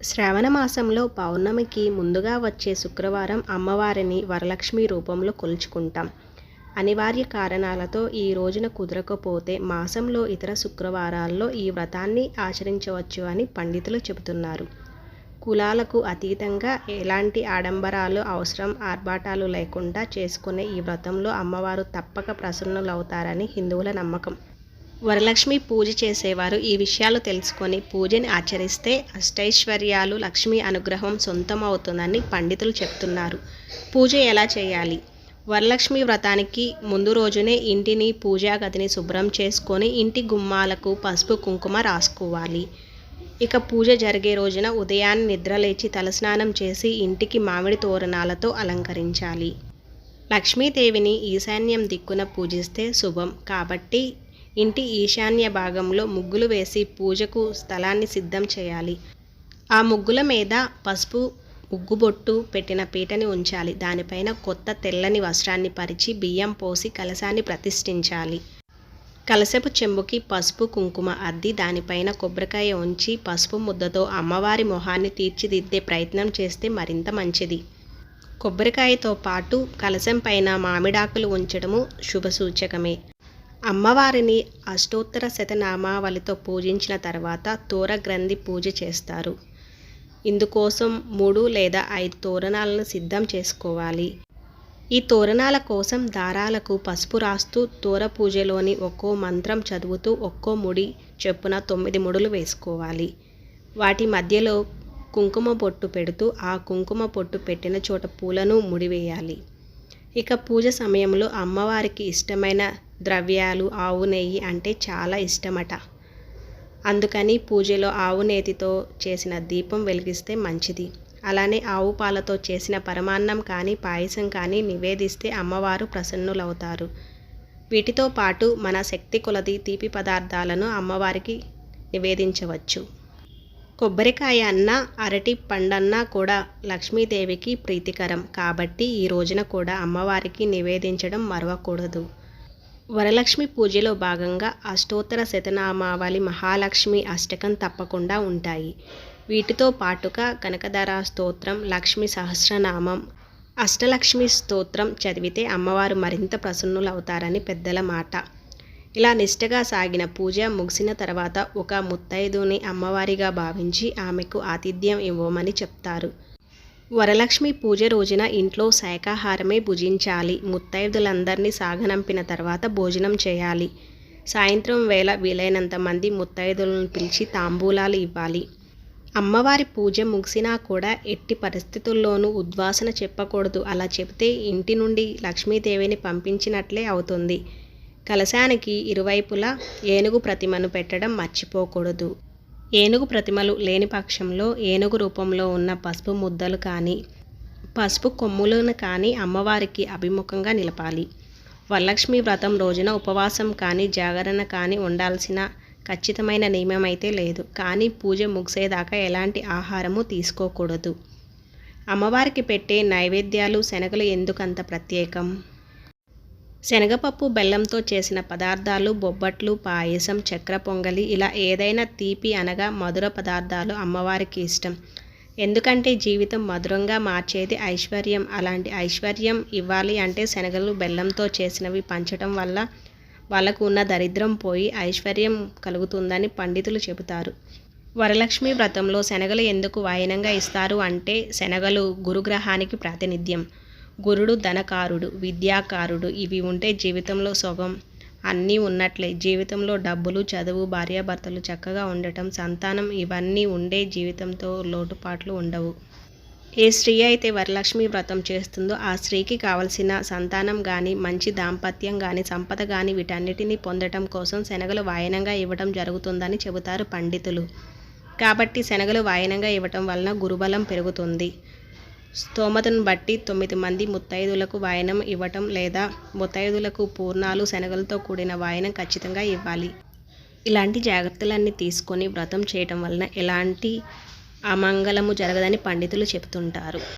శ్రావణ మాసంలో పౌర్ణమికి ముందుగా వచ్చే శుక్రవారం అమ్మవారిని వరలక్ష్మి రూపంలో కొలుచుకుంటాం. అనివార్య కారణాలతో ఈ రోజున కుదరకపోతే మాసంలో ఇతర శుక్రవారాల్లో ఈ వ్రతాన్ని ఆచరించవచ్చు అని పండితులు చెబుతున్నారు. కులాలకు అతీతంగా ఎలాంటి ఆడంబరాలు అవసరం ఆర్భాటాలు లేకుండా చేసుకునే ఈ వ్రతంలో అమ్మవారు తప్పక ప్రసన్నులవుతారని హిందువుల నమ్మకం. వరలక్ష్మి పూజ చేసేవారు. ఈ విషయాలు తెలుసుకొని పూజని ఆచరిస్తే అష్టైశ్వర్యాలు లక్ష్మి అనుగ్రహం సొంతం అవుతుందని పండితులు చెప్తున్నారు. పూజ ఎలా చేయాలి? వరలక్ష్మి వ్రతానికి ముందు రోజునే ఇంటిని పూజా గదిని శుభ్రం చేసుకొని ఇంటి గుమ్మాలకు పసుపు కుంకుమ రాసుకోవాలి. ఇక పూజ జరిగే రోజున ఉదయాన్నే నిద్రలేచి తలస్నానం చేసి ఇంటికి మామిడి తోరణాలతో అలంకరించాలి. లక్ష్మీదేవిని ఈశాన్యం దిక్కున పూజిస్తే శుభం. కాబట్టి ఇంటి ఈశాన్య భాగంలో ముగ్గులు వేసి పూజకు స్థలాన్ని సిద్ధం చేయాలి. ఆ ముగ్గుల మీద పసుపు ముగ్గుబొట్టు పెట్టిన పీటని ఉంచాలి. దానిపైన కొత్త తెల్లని వస్త్రాన్ని పరిచి బియ్యం పోసి కలశాన్ని ప్రతిష్ఠించాలి. కలశపు చెంబుకి పసుపు కుంకుమ అద్ది దానిపైన కొబ్బరికాయ ఉంచి పసుపు ముద్దతో అమ్మవారి మొహాన్ని తీర్చిదిద్దే ప్రయత్నం చేస్తే మరింత మంచిది. కొబ్బరికాయతో పాటు కలశం పైన మామిడాకులు ఉంచడము శుభసూచకమే. అమ్మవారిని అష్టోత్తర శతనామావళితో పూజించిన తర్వాత తోర గ్రంథి పూజ చేస్తారు. ఇందుకోసం మూడు లేదా ఐదు తోరణాలను సిద్ధం చేసుకోవాలి. ఈ తోరణాల కోసం దారాలకు పసుపు రాస్తూ తోర పూజలోని ఒక్కో మంత్రం చదువుతూ ఒక్కో ముడి చెప్పున తొమ్మిది ముడులు వేసుకోవాలి. వాటి మధ్యలో కుంకుమ పొట్టు పెడుతూ ఆ కుంకుమ పొట్టు పెట్టిన చోట పూలను ముడివేయాలి ఇక పూజ సమయంలో అమ్మవారికి ఇష్టమైన ద్రవ్యాలు ఆవు నెయ్యి అంటే చాలా ఇష్టమట. అందుకని పూజలో ఆవు నేతితో చేసిన దీపం వెలిగిస్తే మంచిది. అలానే ఆవు పాలతో చేసిన పరమాన్నం కానీ పాయసం కానీ నివేదిస్తే అమ్మవారు ప్రసన్నులవుతారు. వీటితో పాటు మన శక్తి కొలది తీపి పదార్థాలను అమ్మవారికి నివేదించవచ్చు. కొబ్బరికాయ అన్న అరటి పండన్నా కూడా లక్ష్మీదేవికి ప్రీతికరం. కాబట్టి ఈ రోజున కూడా అమ్మవారికి నివేదించడం మరవకూడదు. వరలక్ష్మి పూజలో భాగంగా అష్టోత్తర శతనామావళి మహాలక్ష్మి అష్టకం తప్పకుండా ఉంటాయి. వీటితో పాటుగా కనకధార స్తోత్రం లక్ష్మి సహస్రనామం అష్టలక్ష్మి స్తోత్రం చదివితే అమ్మవారు మరింత ప్రసన్నులవుతారని పెద్దల మాట. ఇలా నిష్టగా సాగిన పూజ ముగిసిన తర్వాత ఒక ముత్తైదుని అమ్మవారిగా భావించి ఆమెకు ఆతిథ్యం ఇవ్వమని చెప్తారు. వరలక్ష్మి పూజ రోజున ఇంట్లో శాకాహారమే భుజించాలి. ముత్తైదులందరినీ సాగనంపిన తర్వాత భోజనం చేయాలి. సాయంత్రం వేళ వీలైనంత మంది ముత్తైదులను పిలిచి తాంబూలాలు ఇవ్వాలి. అమ్మవారి పూజ ముగిసినా కూడా ఎట్టి పరిస్థితుల్లోనూ ఉద్వాసన చెప్పకూడదు. అలా చెబితే ఇంటి నుండి లక్ష్మీదేవిని పంపించినట్లే అవుతుంది. కలశానికి ఇరువైపులా ఏనుగు ప్రతిమను పెట్టడం మర్చిపోకూడదు. ఏనుగు ప్రతిమలు లేని పక్షంలో ఏనుగు రూపంలో ఉన్న పసుపు ముద్దలు కానీ పసుపు కొమ్ములను కానీ అమ్మవారికి అభిముఖంగా నిలపాలి. వరలక్ష్మి వ్రతం రోజున ఉపవాసం కానీ జాగరణ కానీ ఉండాల్సిన ఖచ్చితమైన నియమం అయితే లేదు. కానీ పూజ ముగిసేదాకా ఎలాంటి ఆహారము తీసుకోకూడదు. అమ్మవారికి పెట్టే నైవేద్యాలు శనగలు ఎందుకంత ప్రత్యేకం? శనగపప్పు బెల్లంతో చేసిన పదార్థాలు బొబ్బట్లు పాయసం చక్ర పొంగలి ఇలా ఏదైనా తీపి అనగా మధుర పదార్థాలు అమ్మవారికి ఇష్టం. ఎందుకంటే జీవితం మధురంగా మార్చేది ఐశ్వర్యం. అలాంటి ఐశ్వర్యం ఇవ్వాలి అంటే శనగలు బెల్లంతో చేసినవి పంచడం వల్ల వాళ్ళకు ఉన్న దరిద్రం పోయి ఐశ్వర్యం కలుగుతుందని పండితులు చెబుతారు. వరలక్ష్మి వ్రతంలో శనగలు ఎందుకు వాయనంగా ఇస్తారు అంటే శనగలు గురుగ్రహానికి ప్రాతినిధ్యం. గురుడు ధనకారుడు విద్యాకారుడు ఇవి ఉంటే జీవితంలో సొగం అన్నీ ఉన్నట్లే. జీవితంలో డబ్బులు చదువు భార్యాభర్తలు చక్కగా ఉండటం సంతానం ఇవన్నీ ఉండే జీవితంతో లోటుపాట్లు ఉండవు. ఏ స్త్రీ అయితే వరలక్ష్మి వ్రతం చేస్తుందో ఆ స్త్రీకి కావలసిన సంతానం కానీ మంచి దాంపత్యం కానీ సంపద కానీ వీటన్నిటినీ పొందటం కోసం శనగలు వాయనంగా ఇవ్వడం జరుగుతుందని చెబుతారు పండితులు. కాబట్టి శనగలు వాయనంగా ఇవ్వటం వలన గురుబలం పెరుగుతుంది. స్తోమతను బట్టి తొమ్మిది మంది ముత్తైదులకు వాయనం ఇవ్వటం లేదా ముత్తైదులకు పూర్ణాలు శనగలతో కూడిన వాయనం ఖచ్చితంగా ఇవ్వాలి. ఇలాంటి జాగ్రత్తలన్నీ తీసుకొని వ్రతం చేయటం వలన ఎలాంటి అమంగళము జరగదని పండితులు చెబుతుంటారు.